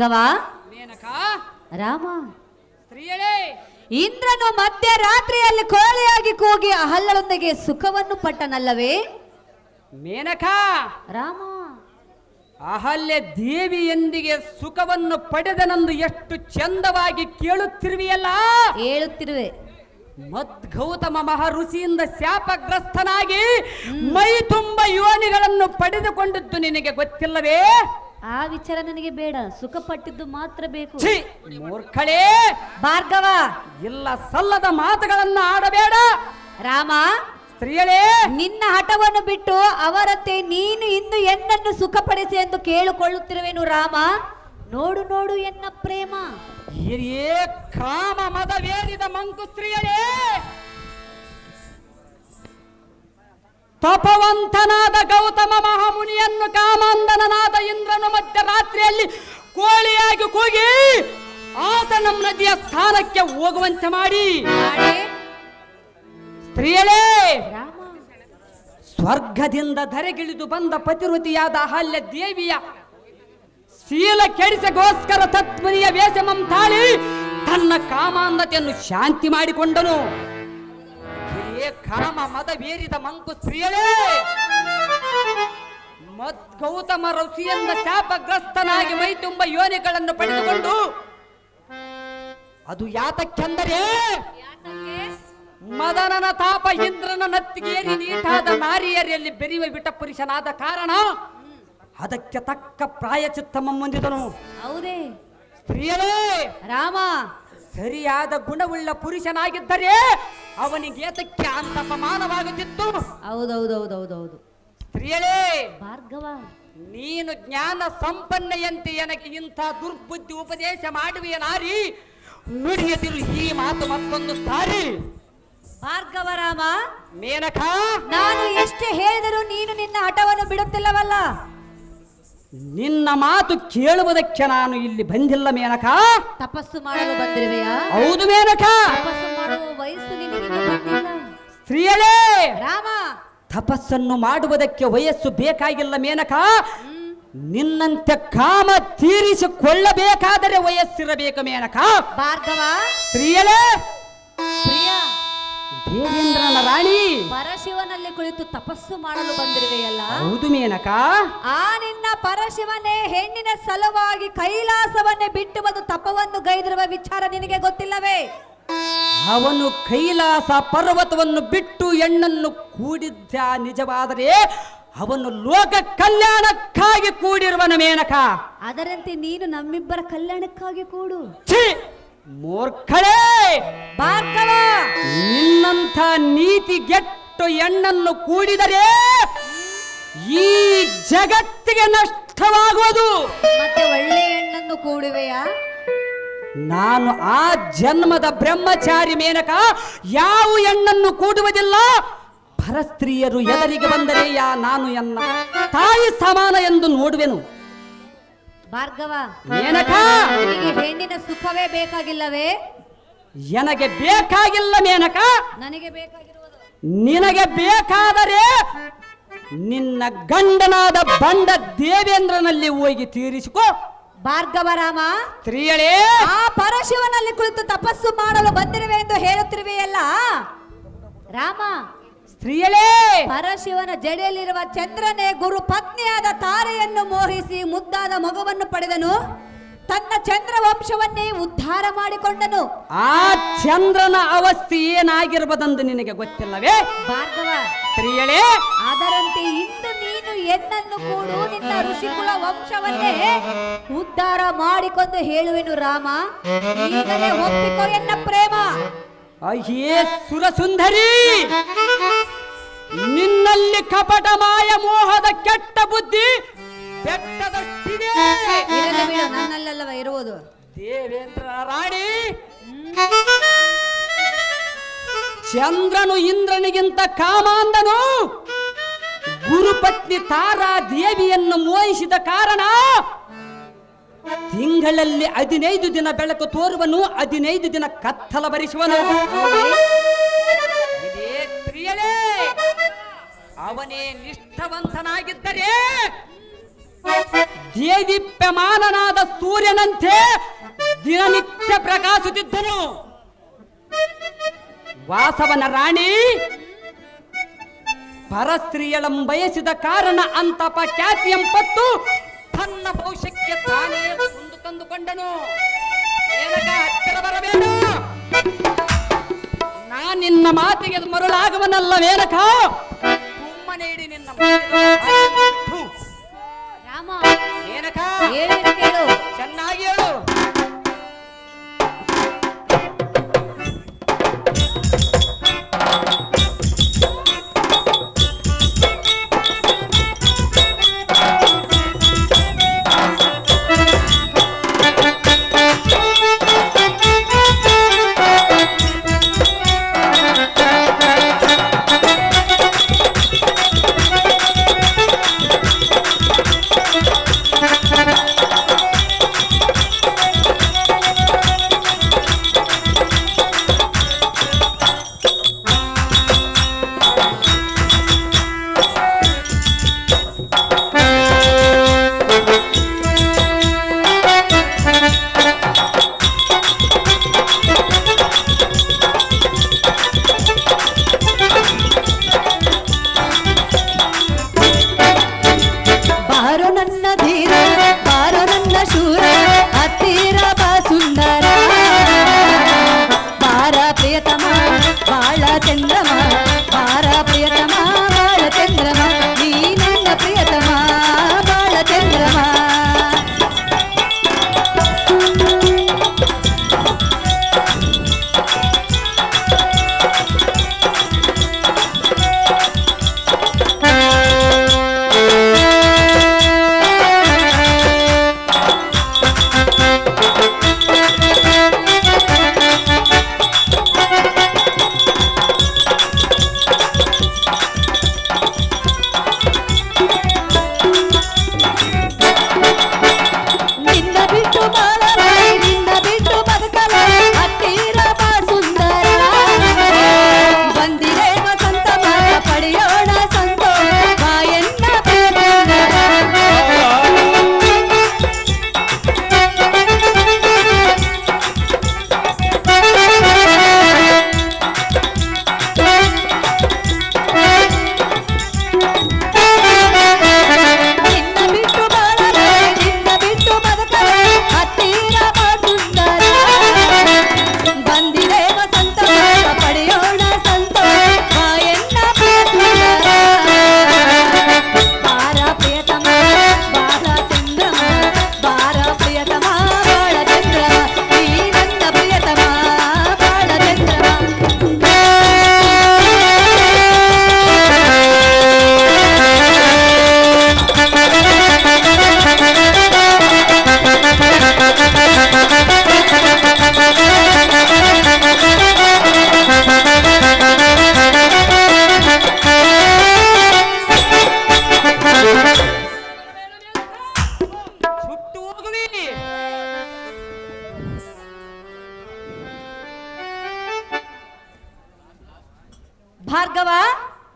ಭಾರ್ಗವ? ರಾಮ? ಇಂದ್ರನು ಇಂದ್ರನು ಮಧ್ಯರಾತ್ರಿಯಲ್ಲಿ ಕೋಳಿಯಾಗಿ ಕೂಗಿ ಅಹಲ್ಲಳೊಂದಿಗೆ ಸುಖವನ್ನು ಪಟ್ಟನಲ್ಲವೇ? ಮೇನಕ? ರಾಮ? ಅಹಲ್ಯ ದೇವಿಯೊಂದಿಗೆ ಸುಖವನ್ನು ಪಡೆದನಂದು ಎಷ್ಟು ಚಂದವಾಗಿ ಕೇಳುತ್ತಿರುವಿಯಲ್ಲ? ಹೇಳುತ್ತಿರುವೆ. ಮತ್ ಗೌತಮ ಮಹಋಷಿಯಿಂದ ಶಾಪಗ್ರಸ್ತನಾಗಿ ಮೈ ತುಂಬ ಯೋನಿಗಳನ್ನು ಪಡೆದುಕೊಂಡಿದ್ದು ನಿನಗೆ ಗೊತ್ತಿಲ್ಲವೇ? ಆ ವಿಚಾರ ನನಗೆ ಬೇಡ. ಸುಖ ಪಟ್ಟಿದ್ದು ಮಾತ್ರ ಬೇಕು. ಛೀ ಮೂರ್ಖಳೇ! ಭಾರ್ಗವ! ಇಲ್ಲ ಸಲ್ಲದ ಮಾತುಗಳನ್ನು ಆಡಬೇಡ. ರಾಮ! ಸ್ತ್ರೀಯಳೇ! ನಿನ್ನ ಹಠವನ್ನು ಬಿಟ್ಟು ಅವರಂತೆ ನೀನು ಇಂದು ಎನ್ನನ್ನು ಸುಖಪಡಿಸಿ ಎಂದು ಕೇಳಿಕೊಳ್ಳುತ್ತಿರುವೆನು ರಾಮ. ನೋಡು ನೋಡು ಎನ್ನ ಪ್ರೇಮ. ಹಿರಿಯೇ ಕಾಮ ಮದವೇರಿದ ಮಂಕು ಸ್ತ್ರೀಯಳೇ! ತಪವಂತನಾದ ಗೌತಮ ಮಹಾಮುನಿಯನ್ನು ಕಾಮಾಂಧನನಾದ ಇಂದ್ರನು ಮಧ್ಯರಾತ್ರಿಯಲ್ಲಿ ಕೋಳಿಯಾಗಿ ಕೂಗಿ ಆತ ನಮ್ಮ ನದಿಯ ಸ್ಥಾನಕ್ಕೆ ಹೋಗುವಂತೆ ಮಾಡಿ. ಸ್ತ್ರೀಯಲೇ ಸ್ವರ್ಗದಿಂದ ಧರೆಗಿಳಿದು ಬಂದ ಪತಿರುತಿಯಾದ ಅಹಲ್ಯ ದೇವಿಯ ಶೀಲ ಕೆಡಿಸಗೋಸ್ಕರ ತತ್ಮನಿಯ ವೇಷಮಂ ತಾಳಿ ತನ್ನ ಕಾಮಾಂಧತೆಯನ್ನು ಶಾಂತಿ ಮಾಡಿಕೊಂಡನು. ಹಿರಿಯೇ ಮದ ಮದವೇರಿದ ಮಂಕು ಸ್ತ್ರೀಯಳೇ! ಮತ್ ಗೌತಮ ಋಷಿಯಿಂದ ಶಾಪಗ್ರಸ್ತನಾಗಿ ಮೈ ತುಂಬ ಯೋನಿಗಳನ್ನು ಪಡೆದುಕೊಂಡು ಅದು ಯಾತಕ್ಕೆಂದರೆ ಮದನನ ತಾಪ ಇಂದ್ರನ ನತ್ತಿಗೇರಿ ನೀಟಾದ ನಾರಿಯರಿಯಲ್ಲಿ ಬೆರಿವೆ ಬಿಟ್ಟ ಪುರುಷನಾದ ಕಾರಣ ಅದಕ್ಕೆ ತಕ್ಕ ಪ್ರಾಯಚಿತ್ತ ಮುಂದಿದನು ಹೌದೇ. ಸ್ತ್ರೀಯರೇ! ರಾಮ! ಸರಿಯಾದ ಗುಣವುಳ್ಳ ಪುರುಷನಾಗಿದ್ದರೆ ಅವನಿಗೆ ಏತಕ್ಕೆ ಅಂತ ಅಪಮಾನವಾಗುತ್ತಿತ್ತು ಹೌದೌದೌದೌದೌದು. ಸ್ತ್ರೀಯಲೇ ಭಾರ್ಗವ. ನೀನು ಜ್ಞಾನ ಸಂಪನ್ನೆಯಂತೆ ನನಗೆ ಇಂಥ ದುರ್ಬುದ್ಧಿ ಉಪದೇಶ ಮಾಡುವೆಯ ನಾರಿ. ನುಡಿಯದಿರು ಈ ಮಾತು ಮತ್ತೊಂದು ಸಾರಿ. ಭಾರ್ಗವರಾಮ ಮೇನಕ ನಾನು ಎಷ್ಟು ಹೇಳಿದರೂ ನೀನು ನಿನ್ನ ಹಠವನ್ನು ಬಿಡುತ್ತಿಲ್ಲವಲ್ಲ? ನಿನ್ನ ಮಾತು ಕೇಳುವುದಕ್ಕೆ ನಾನು ಇಲ್ಲಿ ಬಂದಿಲ್ಲ ಮೇನಕ. ತಪಸ್ಸು ಮಾಡಲು ಬಂದಿರುವೆಯಾ? ಹೌದು ಮೇನಕ. ತಪಸ್ಸು ಮಾಡುವ ವಯಸ್ಸು ಸ್ತ್ರೀಯಳೇ ರಾಮ. ತಪಸ್ಸನ್ನು ಮಾಡುವುದಕ್ಕೆ ವಯಸ್ಸು ಬೇಕಾಗಿಲ್ಲ ಮೇನಕ. ನಿನ್ನಂತೆ ಕಾಮ ತೀರಿಸಿಕೊಳ್ಳಬೇಕಾದರೆ ವಯಸ್ಸಿರಬೇಕು ಮೇನಕ. ಭಾರ್ಗವ. ಸ್ತ್ರೀಯಲೇ ದೇವೇಂದ್ರನ ರಾಣಿ. ಪರಶಿವನಲ್ಲಿ ಕುಳಿತು ತಪಸ್ಸು ಮಾಡಲು ಬಂದಿರುವೆಯಲ್ಲ. ಹೌದು ಮೇನಕ. ಆ ನಿನ್ನ ಪರಶಿವನೇ ಹೆಣ್ಣಿನ ಸಲುವಾಗಿ ಕೈಲಾಸವನ್ನೇ ಬಿಟ್ಟು ಬಂದು ತಪವನ್ನು ಗೈದಿರುವ ವಿಚಾರ ನಿನಗೆ ಗೊತ್ತಿಲ್ಲವೇ? ಅವನು ಕೈಲಾಸ ಪರ್ವತವನ್ನು ಬಿಟ್ಟು ಹೆಣ್ಣನ್ನು ಕೂಡಿದ್ದ ನಿಜವಾದರೆ ಅವನು ಲೋಕ ಕಲ್ಯಾಣಕ್ಕಾಗಿ ಕೂಡಿರುವನ ಮೇನಕ. ಅದರಂತೆ ನೀನು ನಮ್ಮಿಬ್ಬರ ಕಲ್ಯಾಣಕ್ಕಾಗಿ ಕೂಡು. ಛೀ! ಮೂರ್ಖಳೇ! ಭಾರ್ಗವ ನಿನ್ನಂಥ ನೀತಿಗೆಟ್ಟು ಹೆಣ್ಣನ್ನು ಕೂಡಿದರೆ ಈ ಜಗತ್ತಿಗೆ ನಷ್ಟವಾಗುವುದು. ಮತ್ತೆ ಒಳ್ಳೆ ಹೆಣ್ಣನ್ನು ಕೂಡುವೆಯಾ? ನಾನು ಆ ಜನ್ಮದ ಬ್ರಹ್ಮಚಾರಿ ಮೇನಕ ಯಾವ ಹೆಣ್ಣನ್ನು ಕೂಡುವುದಿಲ್ಲ? ಪರಸ್ತ್ರೀಯರು ಎದರಿಗೆ ಬಂದರೆ ಯಾ ನಾನು ಎನ್ನ ತಾಯಿ ಸಮಾನ ಎಂದು ನೋಡುವೆನು. ಭಾರ್ಗವ ಮೇನಕ! ನಿನಗೆ ಹೆಣ್ಣಿನ ಸುಖವೇ ಬೇಕಾಗಿಲ್ಲವೇ? ನನಗೆ ಬೇಕಾಗಿಲ್ಲ ಮೇನಕ? ನನಗೆ ಬೇಕಾಗಿರುವುದು. ನಿನಗೆ ಬೇಕಾದರೆ ನಿನ್ನ ಗಂಡನಾದ ಬಂಡ ದೇವೇಂದ್ರನಲ್ಲಿ ಹೋಗಿ ತೀರಿಸಿಕೋ. ಭಾರ್ಗವ ರಾಮ ಸ್ತ್ರೀಯಳೇ! ಆ ಪರಶಿವನಲ್ಲಿ ಕುಳಿತು ತಪಸ್ಸು ಮಾಡಲು ಬಂದಿರುವೆ ಎಂದು ಹೇಳುತ್ತಿರುವೆಯಲ್ಲ ರಾಮ ಸ್ತ್ರೀಯಳೇ! ಪರಶಿವನ ಜಡೆಯಲ್ಲಿರುವ ಚಂದ್ರನೇ ಗುರು ಪತ್ನಿಯಾದ ತಾರೆಯನ್ನು ಮೋಹಿಸಿ ಮುದ್ದಾದ ಮಗುವನ್ನು ಪಡೆದನು. ತನ್ನ ಚಂದ್ರ ವಂಶವನ್ನೇ ಉದ್ಧಾರ ಮಾಡಿಕೊಂಡನು. ಆ ಚಂದ್ರನ ಅವಸ್ಥೆ ಏನಾಗಿರ್ಬದಂದು ನಿನಗೆ ಗೊತ್ತಿಲ್ಲವೇ? ಭಾರ್ಗವ ಸ್ತ್ರೀಯಳೇ ಅದರಂತೆ ಇಂದು ನೀನು ಎನ್ನನ್ನು ಕೂಡು ನಿನ್ನ ಋಷಿಕುಲ ವಂಶವನ್ನೇ ಉದ್ಧಾರ ಮಾಡಿಕೊಂಡು ಹೇಳುವೆನು ರಾಮ. ಈಗಲೇ ಒಪ್ಪಿಕೋ ಎನ್ನ ಪ್ರೇಮ. ಅಯ್ಯೇ ಸುರಸುಂದರಿ ನಿನ್ನಲ್ಲಿ ಕಪಟ ಮಾಯ ಮೋಹದ ಕೆಟ್ಟ ಬುದ್ಧಿ ಬೆಟ್ಟದಷ್ಟಿದೆ ಇರಲಿ ಬಿಡು ನನ್ನಲ್ಲವ ಇರುವುದು ದೇವೇಂದ್ರ ರಾಣಿ! ಚಂದ್ರನು ಇಂದ್ರನಿಗಿಂತ ಕಾಮಾಂದನು ಗುರುಪತ್ನಿ ತಾರಾ ದೇವಿಯನ್ನು ಮೋಹಿಸಿದ ಕಾರಣ ತಿಂಗಳಲ್ಲಿ ಹದಿನೈದು ದಿನ ಬೆಳಕು ತೋರುವನು ಹದಿನೈದು ದಿನ ಕತ್ತಲ ಭರಿಸುವನು ಅವನೇ ನಿಷ್ಠವಂತನಾಗಿದ್ದರೆ ದೇದೀಪ್ಯಮಾನನಾದ ಸೂರ್ಯನಂತೆ ದಿನನಿತ್ಯ ಪ್ರಕಾಶಿಸುತ್ತಿದ್ದನು. ವಾಸವನ ರಾಣಿ ಪರಸ್ತ್ರೀಯಳಂ ಬಯಸಿದ ಕಾರಣ ಅಂತಪ ಖ್ಯಾತಿಯಂ ಪತ್ತು ತನ್ನ ಭವಿಷ್ಯಕ್ಕೆ ತಾನೇ ಮುಂದು ತಂದುಕೊಂಡನು. ಹತ್ತಿರ ಬರಬೇಡ. ನಾ ನಿನ್ನ ಮಾತಿಗೆ ಮರುಳಾಗುವನಲ್ಲ ವೇರಕ ಸುಮ್ಮನೆ ಇಡಿ ನಿನ್ನ ಏನಕ ಏನು ಕೇಳು ಚೆನ್ನಾಗಿ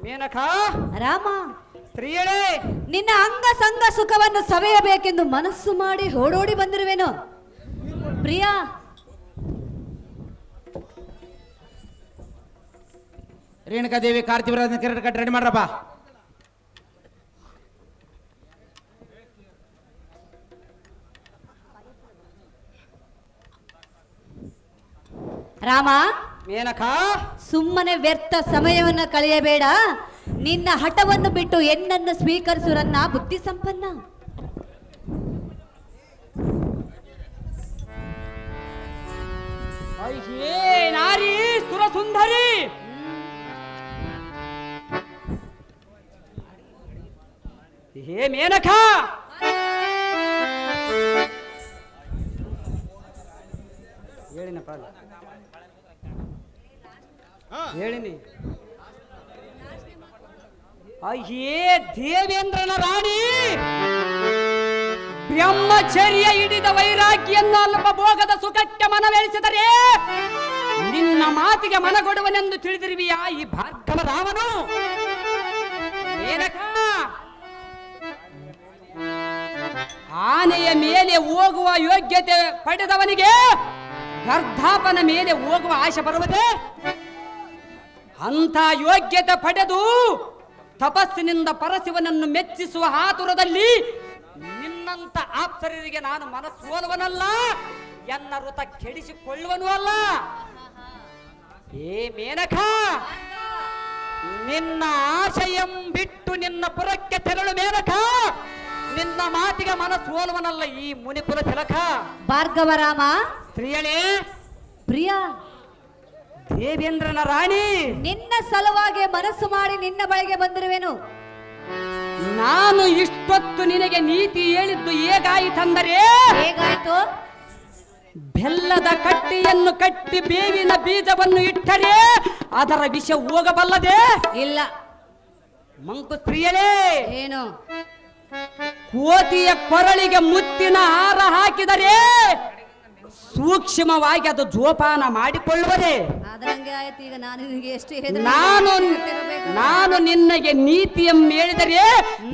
ಮೇನಕಾ ರಾಮ ಸ್ತ್ರೀಯಳೇ ನಿನ್ನ ಅಂಗ ಸಂಗ ಸುಖವನ್ನು ಸವೆಯಬೇಕೆಂದು ಮನಸ್ಸು ಮಾಡಿ ಓಡೋಡಿ ಬಂದಿರುವೆನು. ಪ್ರಿಯಾ ರೇಣುಕಾದೇವಿ ಕಾರ್ತಿವರಾಜನ ಕಿರೀಟ ಕಟ್ಟಿ ರೆಡಿ ಮಾಡ್ರಪ್ಪ. ರಾಮ ಮೇನಕಾ ಸುಮ್ಮನೆ ವ್ಯರ್ಥ ಸಮಯವನ್ನು ಕಳೆಯಬೇಡ. ನಿನ್ನ ಹಠವನ್ನು ಬಿಟ್ಟು ಎನ್ನನ್ನು ಸ್ವೀಕರಿಸುರನ್ನ ಬುದ್ಧಿ ಸಂಪನ್ನ ನಾರಿ ಸುರಸುಂದರಿ. ಹೇ ಮೇನಕಾ. ಹೇಳಿನಪ್ಪ ಹೇಳಿನಿ. ಅಯ್ಯೇ ದೇವೇಂದ್ರನ ರಾಣಿ! ಬ್ರಹ್ಮಚರ್ಯ ಹಿಡಿದ ವೈರಾಗ್ಯನ್ನ ಅಲ್ಪ ಭೋಗದ ಸುಖಕ್ಕೆ ಮನವೆಳಿಸಿದರೆ ನಿನ್ನ ಮಾತಿಗೆ ಮನಗೊಡುವನೆಂದು ತಿಳಿದಿರುವಿಯಾ ಈ ಭಾರ್ಗವ ರಾಮನು? ಏನಕ ಆನೆಯ ಮೇಲೆ ಹೋಗುವ ಯೋಗ್ಯತೆ ಪಡೆದವನಿಗೆ ಗರ್ಧಾಪನ ಮೇಲೆ ಹೋಗುವ ಆಶೆ ಬರುವುದೇ? ಅಂಥ ಯೋಗ್ಯತೆ ಪಡೆದು ತಪಸ್ಸಿನಿಂದ ಪರಶಿವನನ್ನು ಮೆಚ್ಚಿಸುವ ಆತುರದಲ್ಲಿ ನಿನ್ನಂತ ಆಪ್ತರಿಗೆ ನಾನು ಮನಸ್ಸೋಲುವನಲ್ಲ ಎನ್ನ ಋತ ಕೆಡಿಸಿಕೊಳ್ಳುವನು ಅಲ್ಲ. ಏ ಮೇನಕ ನಿನ್ನ ಆಶಯಂ ಬಿಟ್ಟು ನಿನ್ನ ಪುರಕ್ಕೆ ತೆರಳು ಮೇನಕ ನಿನ್ನ ಮಾತಿಗೆ ಮನಸ್ಸೋಲವನಲ್ಲ ಈ ಮುನಿಪುರ ತಿಲಕ. ಭಾರ್ಗವರಾಮ ಸ್ತ್ರೀಯಳೇ ಪ್ರಿಯಾ ದೇವೇಂದ್ರನ ರಾಣಿ. ನಿನ್ನ ಸಲುವಾಗಿ ಮನಸ್ಸು ಮಾಡಿ ನಿನ್ನ ಬಳಿಗೆ ಬಂದಿರುವೆನು. ನಾನು ಇಷ್ಟೊತ್ತು ನಿನಗೆ ನೀತಿ ಹೇಳಿದ್ದು ಹೇಗಾಯಿತಂದರೆ? ಹೇಗಾಯ್ತು? ಬೆಲ್ಲದ ಕಟ್ಟಿಯನ್ನು ಕಟ್ಟಿ ಬೇವಿನ ಬೀಜವನ್ನು ಇಟ್ಟರೆ ಅದರ ವಿಷ ಹೋಗಬಲ್ಲದೆ? ಇಲ್ಲ. ಮಂಕು ಸ್ತ್ರೀಯಳೇ ಏನು? ಕೋತಿಯ ಕೊರಳಿಗೆ ಮುತ್ತಿನ ಹಾರ ಹಾಕಿದರೆ ಸೂಕ್ಷ್ಮವಾಗಿ ಅದು ಜೋಪಾನ ಮಾಡಿಕೊಳ್ಳುವುದೇ ಆದ್ರಂಗೆ ಆಯ್ತು. ಈಗ ನಾನು ನಿನಗೆ ಎಷ್ಟು ಹೆದರಿಕೆ ನಾನು ನಾನು ನಿನ್ನಗೆ ನೀತಿಯನ್ನು ಹೇಳಿದರೆ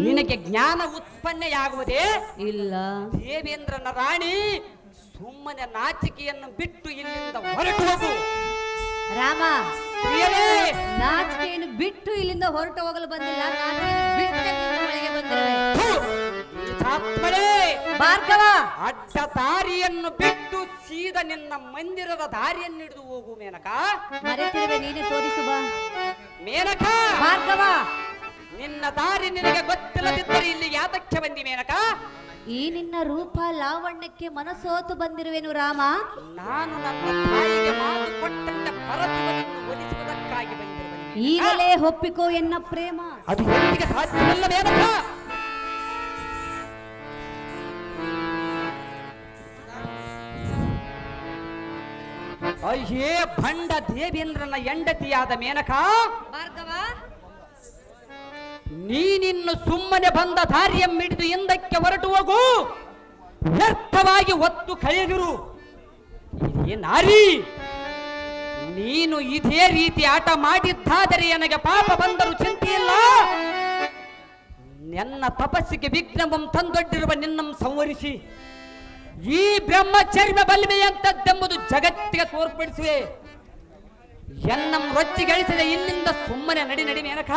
ನಿನಗೆ ಜ್ಞಾನ ಉತ್ಪನ್ನೆಯಾಗುವುದೇ ಇಲ್ಲ. ದೇವೇಂದ್ರನ ರಾಣಿ ಸುಮ್ಮನೆ ನಾಚಿಕೆಯನ್ನು ಬಿಟ್ಟು ಇಲ್ಲಿಂದ ಹೊರಟು ಹೋಗು. ರಾಮ ನಾಚಿಕೆಯನ್ನು ಬಿಟ್ಟು ಇಲ್ಲಿಂದ ಹೊರಟು ಹೋಗಲು ಬಂದಿಲ್ಲ. ಭಾರ್ಗವ! ಅಡ್ಡ ದಾರಿಯನ್ನು ಬಿಟ್ಟು ಸೀದ ನಿನ್ನ ಮಂದಿರದ ದಾರಿಯನ್ನು ಹಿಡಿದು ಹೋಗು ಮೇನಕ. ಮರೆತಿರುವೆ ನೀನೆ ತೋರಿಸು ಬಾ ಮೇನಕ! ಭಾರ್ಗವ! ನಿನ್ನ ದಾರಿ ನಿನಗೆ ಗೊತ್ತಿಲ್ಲದಿದ್ದರೆ ಇಲ್ಲಿ ಯಾತಕ್ಕೆ ಬಂದಿ ಮೇನಕ? ಈ ನಿನ್ನ ರೂಪ ಲಾವಣ್ಯಕ್ಕೆ ಮನಸೋತು ಬಂದಿರುವೆನು ರಾಮ. ನಾನು ನನ್ನ ತಾಯಿಗೆ ಮಾತು ಕೊಟ್ಟಂತೆ ಈಗಲೇ ಒಪ್ಪಿಕೋ ಎನ್ನ ಪ್ರೇಮ. ಅದು ಎಂದಿಗೆ ಸಾಧ್ಯವಲ್ಲ ಮೇನಕ ಅಯ್ಯೇ ಭಂಡ ದೇವೇಂದ್ರನ ಹೆಂಡತಿಯಾದ ಮೇನಕ! ಭಾರ್ಗವ! ನೀನಿನ್ನು ಸುಮ್ಮನೆ ಬಂದ ಧಾರ್ಯ ಮಿಡಿದು ಹಿಂದಕ್ಕೆ ಹೊರಟು ಹೋಗು. ವ್ಯರ್ಥವಾಗಿ ಒತ್ತು ಕಳೆದಿರು. ಇದೇ ನಾರಿ! ನೀನು ಇದೇ ರೀತಿ ಆಟ ಮಾಡಿದ್ದಾದರೆ ನನಗೆ ಪಾಪ ಬಂದರೂ ಚಿಂತೆಯಿಲ್ಲ. ನನ್ನ ತಪಸ್ಸಿಗೆ ವಿಘ್ನವಂ ತಂದೊಡ್ಡಿರುವ ನಿನ್ನಂ ಸಂವರಿಸಿ ಈ ಬ್ರಹ್ಮಚರ್ಯ ಬಲ್ಮೆಯಂತದ್ದೆಂಬುದು ಜಗತ್ತಿಗೆ ತೋರ್ಪಡಿಸುವೆ ಎನ್ನಂ ರೊಚ್ಚಿಗಳಿಸಿದ ಇಲ್ಲಿಂದ ಸುಮ್ಮನೆ ನಡಿ ನಡಿ ಮೇನಕ.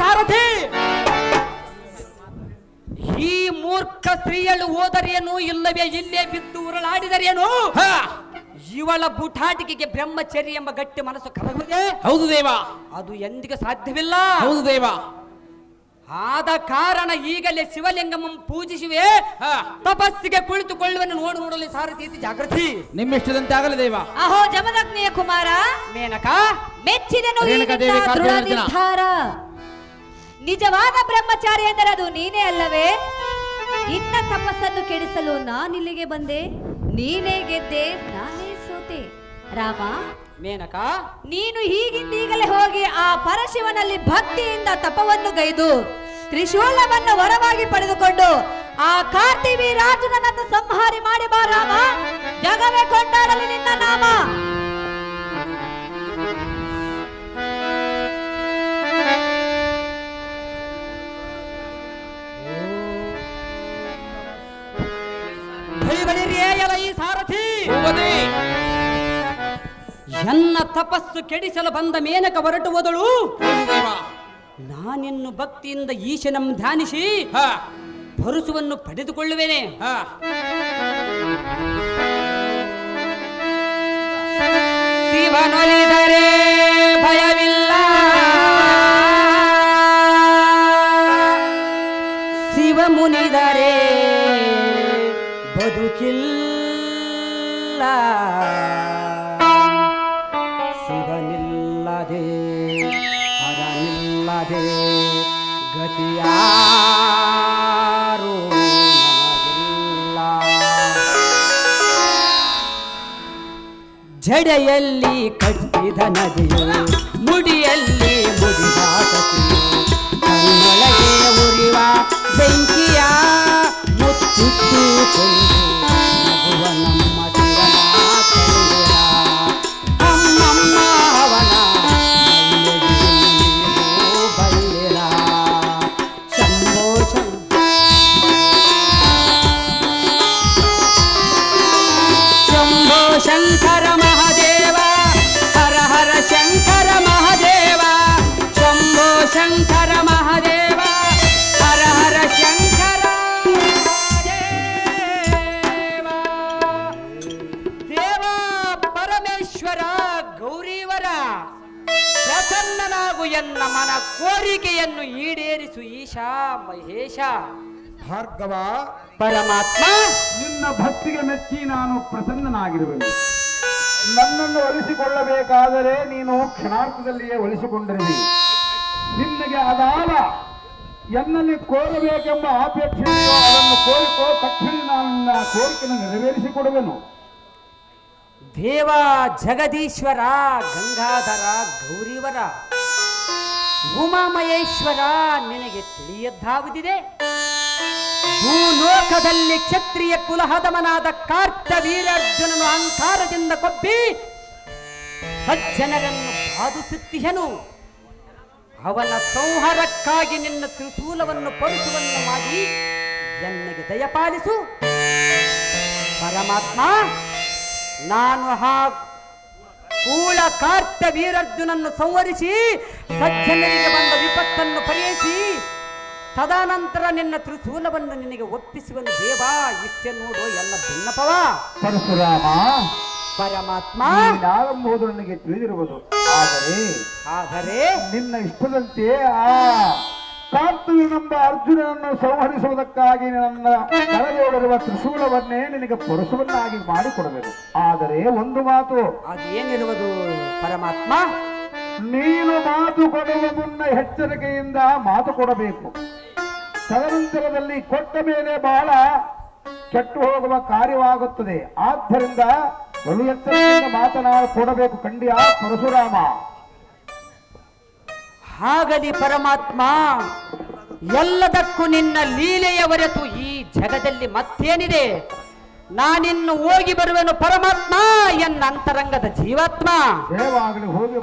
ಸಾರಥಿ? ಈ ಮೂರ್ಖ ಸ್ತ್ರೀಯಳು ಹೋದರೇನು ಇಲ್ಲವೇ ಇಲ್ಲೇ ಬಿದ್ದು ಉರುಳಾಡಿದರೇನು? ಹಾ, ಇವಳ ಬುಟಾಟಿಕೆಗೆ ಬ್ರಹ್ಮಚರ್ಯ ಎಂಬ ಗಟ್ಟಿ ಮನಸ್ಸು ಕರಗುವುದೇ? ಹೌದು ದೇವ. ಅದು ಎಂದಿಗೆ ಸಾಧ್ಯವಿಲ್ಲ. ಹೌದು ದೇವ. ಆದ ಕಾರಣ ಈಗಲೇ ಶಿವಲಿಂಗಮಂ ಪೂಜಿಸುವೆ. ಹಾ, ತಪಸ್ಸಿಗೆ ಕುಳಿತುಕೊಳ್ಳುವನ್ನು ನೋಡು ನೋಡಲು ಸಾರಥಿ ಜಾಗೃತಿ. ನಿಮ್ಮಿಷ್ಟದಂತೆ ಆಗಲಿ ದೇವ. ಅಹೋ ಜಮದಗ್ನಿಯ ಕುಮಾರ. ಮೇನಕ. ಮೆಚ್ಚಿದನು ನಿರ್ಧಾರ? ನಿಜವಾದ ಬ್ರಹ್ಮಚಾರಿ ಎಂದರೆ ಅದು ನೀನೇ ಅಲ್ಲವೇ? ನಿನ್ನ ತಪಸ್ಸನ್ನು ಕೆಡಿಸಲು ನಾನಿಲ್ಲಿಗೆ ಬಂದೆ. ನೀನೇ ಗೆದ್ದೆ ನಾನೇ ಸೋತೆ. ರಾಮ ಮೇನಕ ನೀನು ಹೀಗಿಂದೀಗಲೇ ಹೋಗಿ ಆ ಪರಶಿವನಲ್ಲಿ ಭಕ್ತಿಯಿಂದ ತಪವನ್ನು ಗೈದು ತ್ರಿಶೂಲವನ್ನು ವರವಾಗಿ ಪಡೆದುಕೊಂಡು ಆ ಕಾರ್ತಿವಿ ರಾಜನನ್ನು ಸಂಹಾರಿ ಮಾಡಿ ಬಾ ರಾಮ. ಜಗವೇ ಕೊಂಡಾಡಲಿ ನಿನ್ನ ನಾಮ. ಎನ್ನ ತಪಸ್ಸು ಕೆಡಿಸಲು ಬಂದ ಮೇನಕ ಹೊರಟುವುದಳು ನಾನೆನ್ನು ಭಕ್ತಿಯಿಂದ ಈಶನಂ ಧ್ಯಾನಿಸಿ ಹಾ. ಪರುಸುವನ್ನು ಪಡೆದುಕೊಳ್ಳುವೇನೆ. ಶಿವನೊಲಿದರೆ ಭಯವಿಲ್ಲ. ಶಿವ ಮುನಿದರೆ ಬದುಕಿಲ್ಲ. ಜಡೆಯಲ್ಲಿ ಕಟ್ಟಿದ ನದಿಯು ಮುಡಿಯಲ್ಲಿ ಮುಡಿದ ಕಣ್ಣೊಳಗೆ ಉರಿವ ಬೆಂಕಿಯ ಮುಚ್ಚಿಟ್ಟುಕೊಂಡು ನಗುವ ಮಹೇಶ. ಭಾರ್ಗವ ಪರಮಾತ್ಮ. ನಿನ್ನ ಭಕ್ತಿಗೆ ಮೆಚ್ಚಿ ನಾನು ಪ್ರಸನ್ನನಾಗಿರುವೆನು. ನನ್ನನ್ನು ಒಲಿಸಿಕೊಳ್ಳಬೇಕಾದರೆ ನೀನು ಕ್ಷಣಾರ್ಥದಲ್ಲಿಯೇ ಒಲಿಸಿಕೊಂಡಿರುವಿ. ನಿನ್ನಗೆ ಅದಾದ ಎನ್ನಲ್ಲಿ ಕೋರಬೇಕೆಂಬ ಆಪೇಕ್ಷೆ ಇದೆಯೋ ಅದನ್ನು ಕೋರಿಕೋ ತಕ್ಷಣ ನಿನ್ನ ಕೋರಿಕೆಯನ್ನು ನೆರವೇರಿಸಿಕೊಡುವೆನು. ದೇವ ಜಗದೀಶ್ವರ ಗಂಗಾಧರ ಗೌರಿವರ. ಉಮಾಮಹೇಶ್ವರ ನಿನಗೆ ತಿಳಿಯದ್ದಾವುದಿದೆ ಭೂಲೋಕದಲ್ಲಿ ಕ್ಷತ್ರಿಯ ಕುಲಹದಮನಾದ ಕಾರ್ತವೀರಾರ್ಜುನನು ಅಹಂಕಾರದಿಂದ ಕೊಬ್ಬಿ ಸಜ್ಜನರನ್ನು ಬಾಧಿಸುತ್ತಿಯನು ಅವನ ಸಂಹಾರಕ್ಕಾಗಿ ನಿನ್ನ ತ್ರಿಶೂಲವನ್ನು ಪರುಸುವನ್ನು ಮಾಡಿ ಎನ್ನಗೆ ದಯಪಾಲಿಸು. ಪರಮಾತ್ಮ, ನಾನು ಆ ಕೂಳ ಕಾರ್ತ ವೀರರ್ಜುನನ್ನು ಸಂವರಿಸಿ ಸಜ್ಜನರಿಗೆ ಬಂದ ವಿಪತ್ತನ್ನು ಪರಿಹರಿಸಿ ತದಾನಂತರ ನಿನ್ನ ತ್ರಿಶೂಲವನ್ನು ನಿನಗೆ ಒಪ್ಪಿಸುವನು ದೇವ. ಇಷ್ಟೇ ನೋಡು ಎಲ್ಲ ಭಿನ್ನಪವ. ಪರಶುರಾಮ ಪರಮಾತ್ಮ. ನೀನಾಗಂಬುದು ನನಗೆ ತಿಳಿದಿರುವುದು. ಆದರೆ ಆದರೆ ನಿನ್ನ ಇಷ್ಟದಂತೆ ಆ ಕಾರ್ತುವಿನೆಂಬ ಅರ್ಜುನನನ್ನು ಸಂಹರಿಸುವುದಕ್ಕಾಗಿ ನನ್ನ ಕರದೊಳಗಿರುವ ತ್ರಿಶೂಲವನ್ನೇ ನಿನಗೆ ಪುರುಷವನ್ನಾಗಿ ಮಾಡಿಕೊಡಬೇಕು. ಆದರೆ ಒಂದು ಮಾತು. ಅದೇನಿರುವುದು ಪರಮಾತ್ಮ? ನೀನು ಮಾತು ಕೊಡುವ ಮುನ್ನ ಎಚ್ಚರಿಕೆಯಿಂದ ಮಾತು ಕೊಡಬೇಕು. ತದನಂತರದಲ್ಲಿ ಕೊಟ್ಟ ಮೇಲೆ ಬಹಳ ಕೆಟ್ಟು ಹೋಗುವ ಕಾರ್ಯವಾಗುತ್ತದೆ. ಆದ್ದರಿಂದ ಬಲು ಎಚ್ಚರಿಕೆಯಿಂದ ಮಾತನಾಡ ಕೊಡಬೇಕು ಖಂಡಿಯ ಪರಶುರಾಮ. ಹಾಗಲಿ ಪರಮಾತ್ಮ, ಎಲ್ಲದಕ್ಕೂ ನಿನ್ನ ಲೀಲೆಯ ಹೊರತು ಈ ಜಗದಲ್ಲಿ ಮತ್ತೇನಿದೆ? ನಾನಿನ್ನು ಹೋಗಿ ಬರುವೆನು ಪರಮಾತ್ಮ ಎನ್ನ ಅಂತರಂಗದ ಜೀವಾತ್ಮ. ಹೋಗಿ